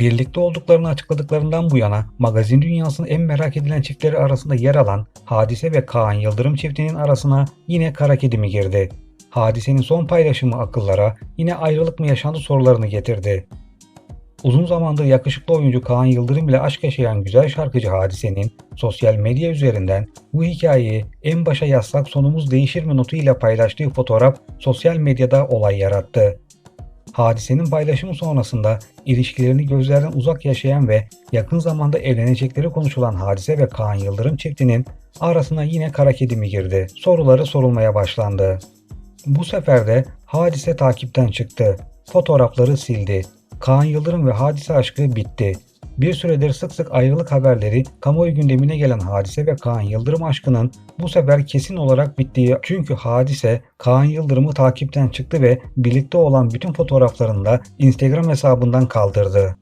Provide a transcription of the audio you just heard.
Birlikte olduklarını açıkladıklarından bu yana magazin dünyasının en merak edilen çiftleri arasında yer alan Hadise ve Kaan Yıldırım çiftinin arasına yine kara kedi mi girdi? Hadisenin son paylaşımı akıllara yine ayrılık mı yaşandı sorularını getirdi. Uzun zamandır yakışıklı oyuncu Kaan Yıldırım ile aşk yaşayan güzel şarkıcı Hadise'nin sosyal medya üzerinden bu hikayeyi en başa yazsak sonumuz değişir mi notuyla paylaştığı fotoğraf sosyal medyada olay yarattı. Hadisenin paylaşımı sonrasında ilişkilerini gözlerden uzak yaşayan ve yakın zamanda evlenecekleri konuşulan Hadise ve Kaan Yıldırım çiftinin arasına yine kara kedi mi girdi? Soruları sorulmaya başlandı. Bu sefer de Hadise takipten çıktı. Fotoğrafları sildi. Kaan Yıldırım ve Hadise aşkı bitti. Bir süredir sık sık ayrılık haberleri kamuoyu gündemine gelen Hadise ve Kaan Yıldırım aşkının bu sefer kesin olarak bittiği çünkü Hadise Kaan Yıldırım'ı takipten çıktı ve birlikte olan bütün fotoğraflarını da Instagram hesabından kaldırdı.